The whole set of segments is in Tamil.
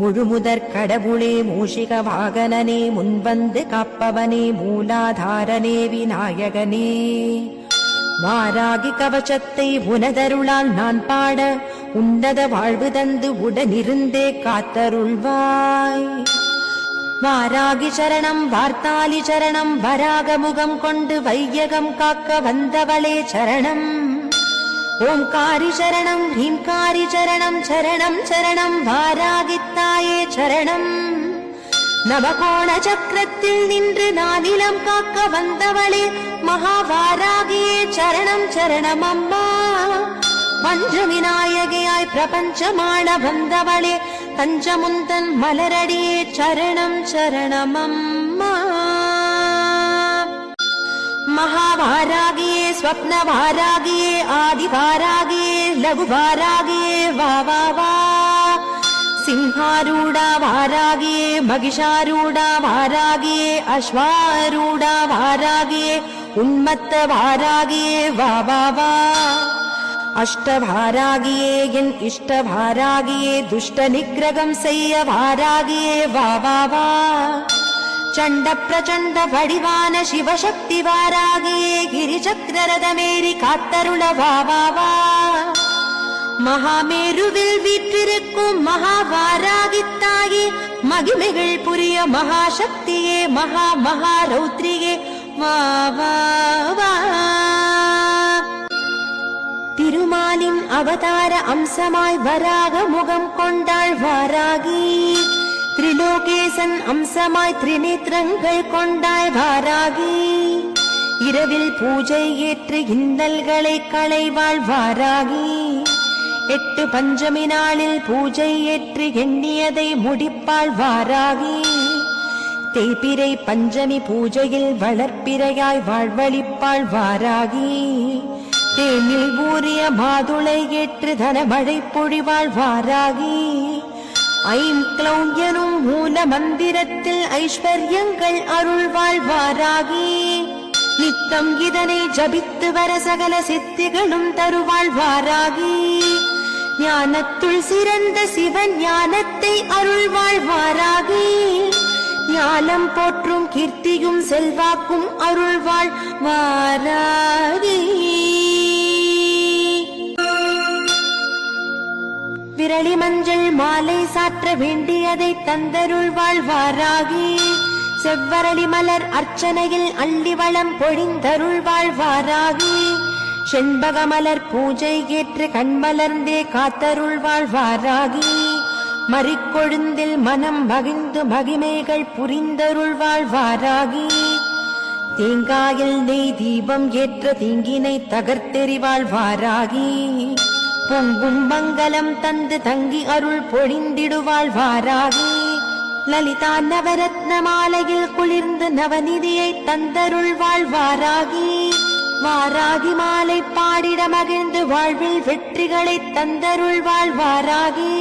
முழுமுதற் கடவுளே மூஷிக வாகனனே முன்வந்து காப்பவனே மூலாதாரனே விநாயகனே. வாராகி கவசத்தை உனதருளால் நான் பாட உன்னத வாழ்வு தந்து உடனிருந்தே காத்தருள்வாய். வாராகி சரணம் வார்த்தாலி சரணம் வராக முகம் கொண்டு வையகம் காக்க வந்தவளே சரணம். ஓம்காரி சரணம் ஹீம்காரி சரணம் சரணம் சரணம் வாராகித்தாயே சரணம். நவகோண சக்கரத்தில் நின்று நானிலம் காக்க வந்தவளே மகாவாராகியே சரணம் சரணம் அம்மா. பஞ்ச விநாயகையாய் பிரபஞ்சமான வந்தவளே தஞ்சமுந்தன் மலரடியே சரணம் சரணம் அம்மா. മഹാഭാരാഗിയെ സ്വപ്നഭാരാഗിയെ ആദിഭാരാഗിയെ ലഘുഭാരാഗിയെ വാ വാ വാ. സിംഹാരൂഢ ഭാരാഗിയെ മഹിഷാരൂഢ ഭാരാഗിയെ അശ്വാരൂഢ ഭാരാഗിയെ ഉന്മത്ത ഭാരാഗിയെ വാ വാ വാ. അഷ്ടഭാരാഗിയേ എൻ ഇഷ്ടഭാരാഗിയേ ദുഷ്ടനിഗ്രഹം സയ്യ ഭാരാഗിയേ വാ വാ വാ. சண்ட பிரச்சண்ட வடிவான சிவசக்தி வாராகியே கிரிசக்கரதமேறி காத்தருள வாவாவா மகாமேருவில் வீற்றிருக்கும் மகாவாராகித்தாயே மகிமைகள் புரிய மகாசக்தியே மகா மகாரௌத்ரியே. வாவாவா திருமாலின் அவதார அம்சமாய் வராக முகம் கொண்டாள் வாராகி. திரிலோகேசன் அம்சமாய் திரிநேத்திரங்கள் கொண்டாய் வாராகி இரவில் பூஜை ஏற்று இந்தல்களை களைவாள் வாராகி எட்டு பஞ்சமி நாளில் பூஜை ஏற்று எண்ணியதை முடிப்பாள் வாராகி தேய்பிரை பஞ்சமி பூஜையில் வளர்ப்பிரையாய் வாழ்வழிப்பாள் வாராகி தேனில் ஊறிய மாதுளை ஏற்று தன மழை பொழிவாள் வாராகி ஐம் க்ளௌம் எனும் மூல மந்திரத்தில் ஐஸ்வர்யங்கள் அருள் வாழ்வாராகி நித்தம் இதனை ஜபித்து வர சகல சித்திகளும் தருவாழ்வாராகி. ஞானத்துள் சிறந்த சிவன் ஞானத்தை அருள்வாள் வாராகி ஞானம் போற்றும் கீர்த்தியும் செல்வாக்கும் அருள்வாள் வாராகி விரலி மஞ்சள் மாலை சாற்ற வேண்டியதை தந்தருள் வாராகி செவ்வரளி மலர் அர்ச்சனையில் அள்ளி வளம் பொழிந்தருள் வாராகி செண்பக மலர் பூஜை ஏற்று கண்மலர்ந்தே காத்தருள் வாராகி மறிக்கொழுந்தில் மனம் மகிழ்ந்து மகிமைகள் புரிந்தருள் வாராகி தேங்காயில் நெய் தீபம் ஏற்ற தீங்கினை தகர்த்தெறிவாள் வாராகி பொங்கும் மங்களம் தந்து தங்கி அருள் பொழிந்திடுவாள் வாராகி. லலிதா நவரத்ன மாலையில் குளிர்ந்து நவநிதியை தந்தருள்வாள் வாராகி. வாராகி மாலை பாடிட மகிழ்ந்து வாழ்வில் வெற்றிகளை தந்தருள்வாள் வாராகி.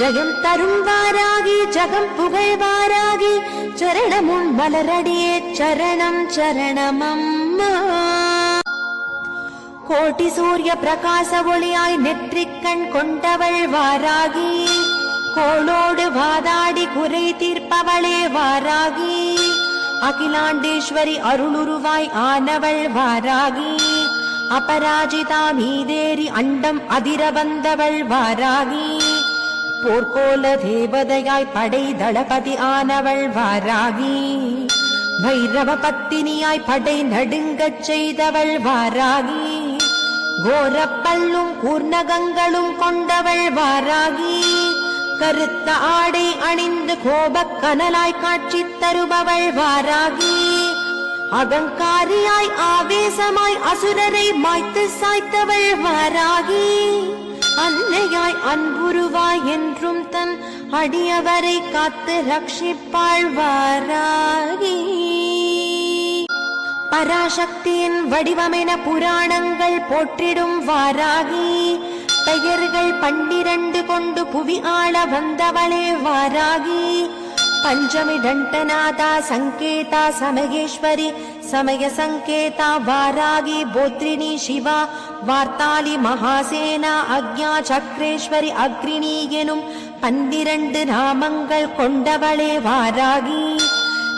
ஜெயம் தரும் வாராகி ஜகம் புகழ் வாராகி சரணமுன் மலரடியே சரணம் சரணமம்மா. கோட்டி சூரிய பிரகாச ஒளியாய் நெற்றிக்கண் கொண்டவள் வாராகி. கோளோடு வாதாடி குறை தீர்ப்பவளே வாராகி. அகிலாண்டேஸ்வரி அருளுருவாய் ஆனவள் வாராகி. அபராஜிதா மீதேறி அண்டம் அதிர வந்தவள் வாராகி. போர்க்கோல தேவதையாய் படை தளபதி ஆனவள் வாராகி. வைரவ பத்தினியாய் படை நடுங்கச் செய்தவள் வாராகி. கோரப்பல்லும் கூர்ணகங்களும் கொண்டவள் வாராகி. கருத்த ஆடை அணிந்து கோபக் கனலாய் காட்சி தருபவள் வாராகி. அகங்காரியாய் ஆவேசமாய் அசுரரை மாய்த்து சாய்த்தவள் வாராகி. அன்னையாய் அன்புருவாய் என்றும் தன் அடியவரை காத்து ரட்சிப்பாள் வாராகி. பராசக்தியின் வடிவமென புராணங்கள் போற்றிடும் வாராகி. பெயர்கள் பன்னிரண்டு கொண்டு புவி ஆள வந்தவளே வாராகி. பஞ்சமி டண்டநாதா சங்கேதா சமகேஸ்வரி சமய சங்கேதா வாராகி போத்ரிணி சிவா வார்த்தாலி மகாசேனா அக்ஞா சக்ரேஸ்வரி அக்ரிணி எனும் பன்னிரண்டு நாமங்கள் கொண்டவளே வாராகி.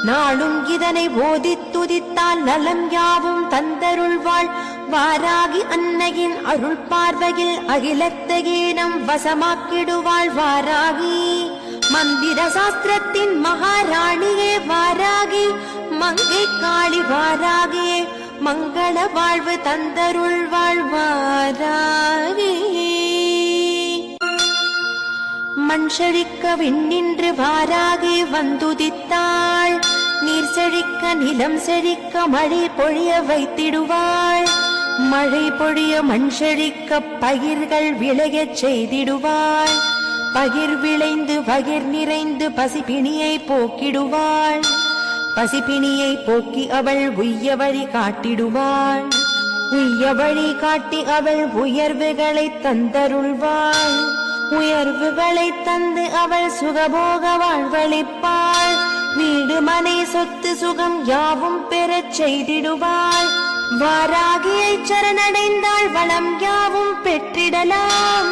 நாளும் இதனை ஓதி துதித்தால் நலம் யாவும் தந்தருள்வாள். வாராகி அன்னையின் அருள் பார்வையில் அகிலத்தையே நம் வசமாக்கிடுவாள். வாராகி மந்திர சாஸ்திரத்தின் மகாராணியே வாராகி மங்கை காளி வாராகியே மங்கள வாழ்வு தந்தருள் வாழ்வாராகி மண் செழிக்க விண்ணின்று வாராகி வந்துதித்தாள். நீர் செழிக்க நிலம் செழிக்க மழை பொழிய வைத்திடுவாள். மழை பொழிய மண் செழிக்க பயிர்கள் விளையச் செய்திடுவாள். பகிர் விளைந்து பகிர் நிறைந்து பசிப்பிணியை போக்கிடுவாள். பசிப்பிணியை போக்கி அவள் உய்ய வழி காட்டிடுவாள். உய்ய வழி காட்டி அவள் உயர்வுகளை தந்தருள்வாள். உயர்வுகளை தந்து அவள் சுகபோக வாழ்வளிப்பாள். வீடு மனை சொத்து சுகம் யாவும் பெறச் செய்திடுவாள் வாராகியை சரணடைந்தாள் வளம் யாவும் பெற்றிடலாம்.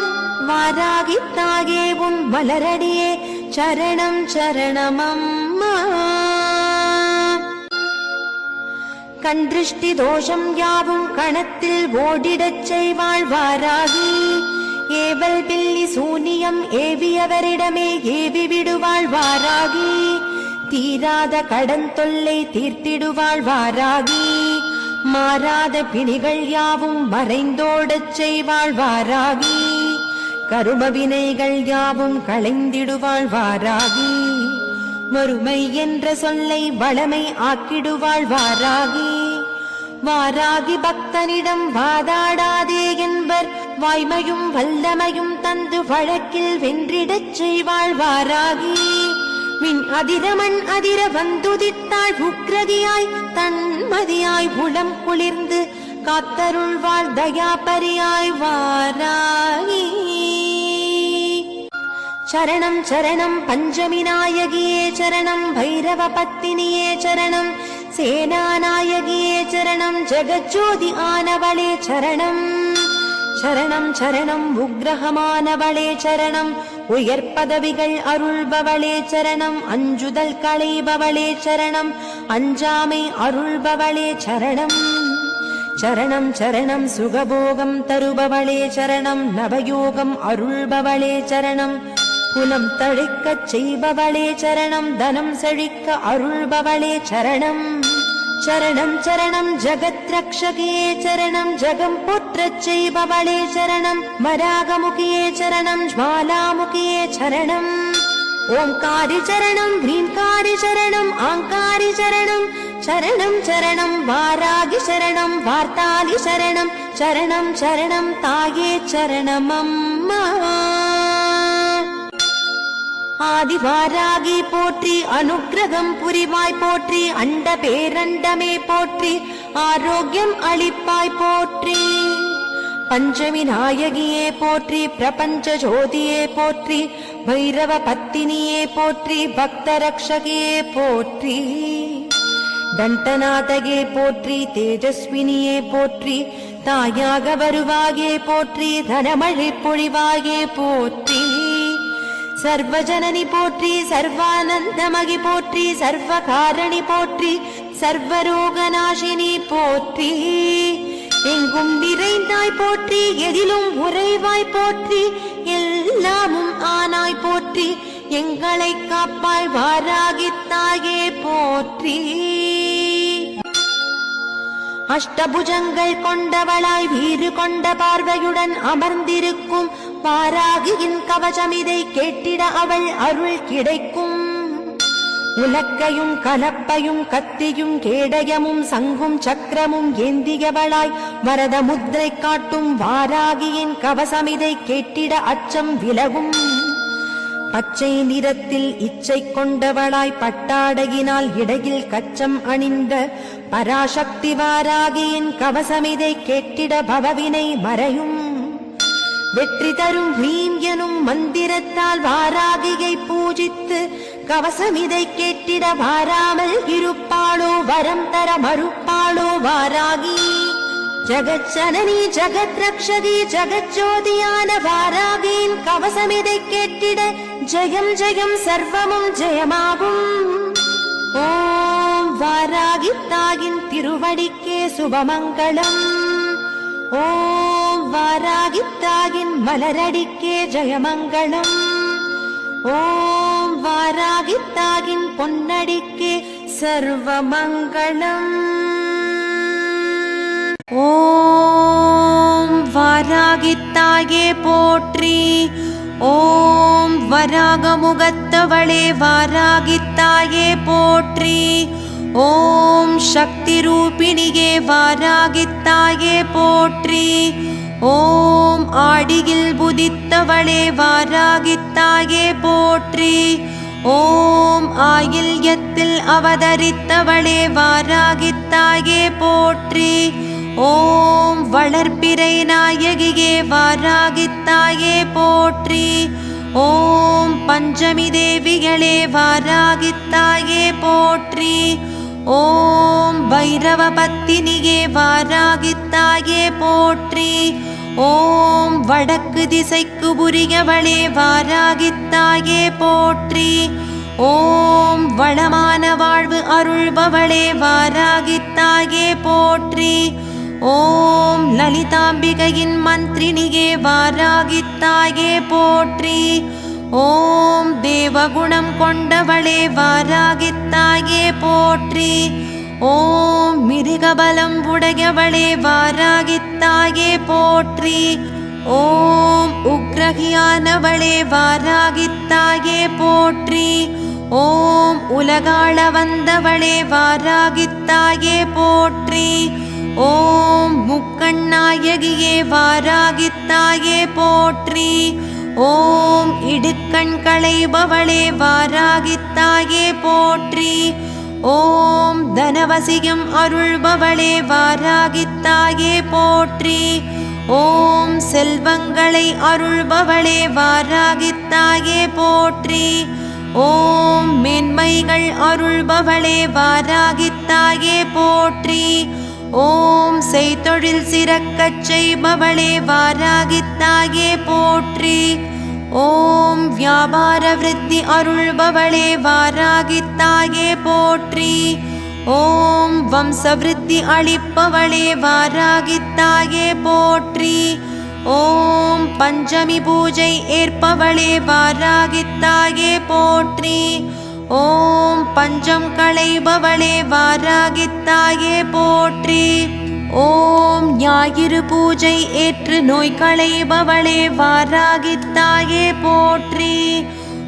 வாராகி தாகே உன் வளரடியே சரணம் சரணமம்மா. கண் திருஷ்டி தோஷம் யாவும் கணத்தில் ஓடிடச் செய்வாள் வாராகி. ஏவல் பில்லி சூனியம் ஏவியவரிடமே ஏவி விடுவாள் வாராகி. தீராத கடன் தொல்லை தீர்த்திடுவாள் வாராகி. மாறாத பிணிகள் யாவும் மறைந்தோடச் செய்வாள் வாராகி. கரும வினைகள் யாவும் களைந்திடுவாள் வாராகி. வறுமை என்ற சொல்லை வளமை ஆக்கிடுவாள் வாராகி. வாராகி பக்தனிடம் வாதாடாதே என்பர் வாய்மையும் வல்லமையும் தந்து வழக்கில் வென்றிடச் செய்வாள் வாராகி. மின் அதிரமண் அதிர வந்துதித்தாள் உக்ரதியாய் தன்மதியாய் உளம் குளிர்ந்து காத்தருள்வாள் தயாபரியாய் வாராயி சரணம் சரணம் பஞ்சமி நாயகியே சரணம் பைரவ பத்தினியே சரணம் சேனாநாயகியே சரணம் ஜெகஜோதி ஆனவளே சரணம். சரணம் சரணம் உக்ரகமானவளே சரணம். உயர் பதவிகள் அருள்பவளே சரணம். அஞ்சுதல் களைபவளே சரணம். அஞ்சாமை அருள்பவளே சரணம். சரணம் சரணம் சுகபோகம் தருபவளே சரணம். நவயோகம் அருள்பவளே சரணம். குலம் தழைக்கச் செய்பவளே சரணம். தனம் செழிக்க அருள்பவளே சரணம். சரணம் சரணம் ஜகத் ரக்ஷகியே சரணம். ஜகம் பொ செய்பவளே சரணம் வராகமுகியே சரணம் ஜ்வாலாமுகியே சரணம் ஓம்காரி சரணம் கிரீன்காரி சரணம் ஆங்காரி சரணம் சரணம் சரணம் வாராகி சரணம் வார்த்தாலி சரணம் சரணம் சரணம் தாயே சரணம் அம்மா ஆதிவாராகி போற்றி அனுக்கிரகம் புரிவாய் போற்றி அண்ட பேரண்டமே போற்றி ஆரோக்கியம் அளிப்பாய் போற்றி பஞ்சமி நாயகியே போற்றி பிரபஞ்ச ஜோதியே போற்றி பைரவ பத்தினியே போற்றி பக்த ரக்ஷகியே போற்றி. தண்டநாதகே போற்றி தேஜஸ்வினியே போற்றி தாயாக வருவாயே போற்றி தனமழை பொழிவாயே போற்றி. சர்வஜனனி போற்றி சர்வானந்தமகி போற்றி சர்வகாரணி போற்றி சர்வரோகநாசினி போற்றி. எங்கும் நிறைந்தாய் போற்றி எதிலும் உறைவாய் போற்றி எல்லாமும் ஆனாய் போற்றி எங்களை காப்பாய் வாராகித்தாயே போற்றி. அஷ்டபுஜங்கள் கொண்டவளாய் வீறு கொண்ட பார்வையுடன் அமர்ந்திருக்கும் பாராகியின் கவசம் இதை கேட்டிட அவள் அருள் கிடைக்கும். உலக்கையும் கலப்பையும் கத்தியும் கேடயமும் சங்கும் சக்கரமும் ஏந்தியவளாய் வரத முத்திரை காட்டும் வாராகியின் கவசமிதை கேட்டிட அச்சம் விலகும். பச்சை நிறத்தில் இச்சை கொண்டவளாய் பட்டாடையினால் இடையில் கச்சம் அணிந்த பராசக்தி வாராகியின் கவசமிதை கேட்டிட பவவினை மறையும். வெற்றி தரும் மீன் எனும் மந்திரத்தால் வாராகியை பூஜித்து கவசம் இதை கேட்டிட வாராமல் இருப்பாளோ வரம் தர மறுப்பாளோ வாராகி. ஜகச்சனனி ஜகத் ரக்ஷகி ஜகஜோதியான வாராகியின் இதை கேட்டிட ஜெயம் ஜெயம் சர்வமும் ஜெயமாகும். ஓம் வாராகி தாயின் திருவடிக்கே சுபமங்களம் ஓம் வாராகி தாயின் மலரடிக்கே ஜெயமங்களம் வாராகித்தாயின் பொன்னடிக்கு சர்வமங்களம் ஓம் வாராகித்தாயே போற்றி. ஓம் வராகமுகத்தவளே வாராகித்தாயே போற்றி. ஓம் சக்தி ரூபிணியே வாராகித்தாயே போற்றி. ஓம் ஆடியில் புதித்தவளே வாராகித்தாயே போற்றி. ஓம் ஆயில்யத்தில் அவதரித்தவளே வாராகித்தாயே போற்றி. ஓம் வளர்ப்பிறை நாயகியே வாராகித்தாயே போற்றி. ஓம் பஞ்சமி தேவிகளே வாராகித்தாயே போற்றி. ஓம் பைரவ பத்தினியே வாராகித்தாயே போற்றி. ஓம் வடக்கு திசைக்கு புரியவளே வாராகித்தாயே போற்றி. ஓம் வளமான வாழ்வு அருள்பவளே வாராகித்தாயே போற்றி. ஓம் லலிதாம்பிகையின் மந்திரினியே வாராகித்தாயே போற்றி. ஓம் தேவகுணம் கொண்டவளே வாராகித்தாயே போற்றி. ஓம் மிருகபலம் உடையவளே வாராகித்தாயே போற்றி. ஓம் உக்ரகியானவளே வாராகித்தாயே போற்றி. ஓம் உலகாள வந்தவளே வாராகித்தாயே போற்றி. ஓம் முக்கண்ணாயகியே வாராகித்தாயே போற்றி. ஓம் இடுக்கண் களைபவளே வாராகித்தாயே போற்றி. ஓம் தனவசியம் அருள்பவளே வாராகித்தாயே போற்றி. ஓம் செல்வங்களை அருள்பவளே வாராகித்தாயே போற்றி. ஓம் மென்மைகள் அருள்பவளே வாராகித்தாயே போற்றி. ஓம் செய்தொழில் சிறக்கச் செய்பவளே வாராகித்தாயே போற்றி. ஓம் வியாபார விருத்தி அருள்பவளே வாராகித்தாயே போற்றி. ஓம் வம்சவிருத்தி அளிப்பவளே வாராகித்தாயே போற்றி. ஓம் பஞ்சமி பூஜை ஏற்பவளே வாராகித்தாயே போற்றி. ஓம் பஞ்சம் களைபவளே வாராகித்தாயே போற்றி. ஓம் ஞாயிறு பூஜை ஏற்று நோய் களைபவளே வாராகித்தாயே போற்றி.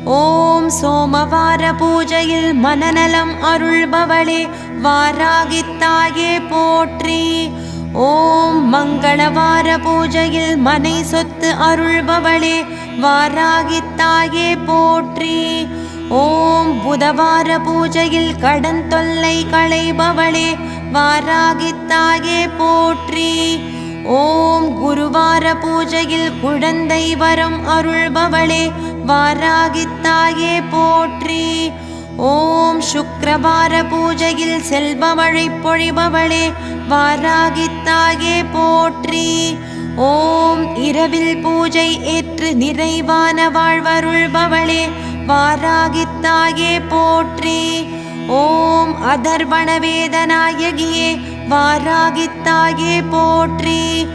ஓம் சோமவார பூஜையில் மனநலம் அருள்பவளே வாராகித்தாயே போற்றி. ஓம் மங்களவார பூஜையில் மனை சொத்து அருள்பவளே வாராகித்தாயே போற்றி. ஓம் புதவார பூஜையில் கடன் தொல்லை களைபவளே வாராகித்தாயே போற்றி. ஓம் குருவார பூஜையில் குழந்தை வரம் அருள்பவளே வாராகித்தாயே போற்றி. ஓம் சுக்கிரவார பூஜையில் செல்பவழை பொழிபவளே வாராகித்தாயே போற்றி. ஓம் இரவில் பூஜை ஏற்று நிறைவான வாழ்வருள்பவளே வாராகித்தாயே போற்றி. ஓம் அதர்வண வேதநாயகியே வாராகித்தாயே போற்றி.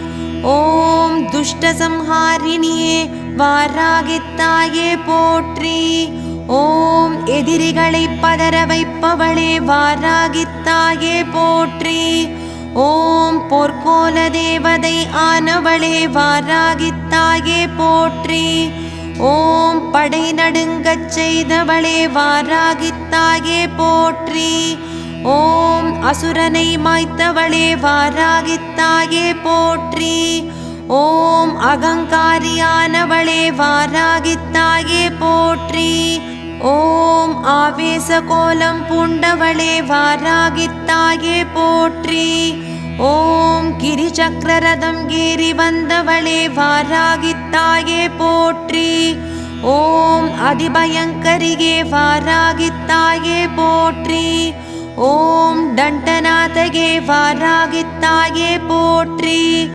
ஓம் துஷ்டசம்ஹாரிணியே வாராகித்தாயே போற்றி. ஓம் எதிரிகளை பதற வைப்பவளே வாராகித்தாயே போற்றி. ஓம் பொற்கோல தேவதை ஆனவளே வாராகித்தாயே போற்றி. ஓம் படை நடுங்கச் செய்தவளே வாராகித்தாயே போற்றி. ஓம் அசுரனை மாய்த்தவளே வாராகித்தாயே போற்றி. ஓம் அகங்காரியானவளே வாராகித்தாயே போற்றி. ஓம் ஆவேச கோலம் பூண்டவளே வாராகித்தாயே போற்றி. ஓம் கிரிசக்கரரதம் ஏறி வந்தவளே வாராகித்தாயே போற்றி. ஓம் அதிபயங்கரியே வாராகித்தாயே போற்றி. ஓம் தண்டநாதகே வாராகித்தாயே போற்றி.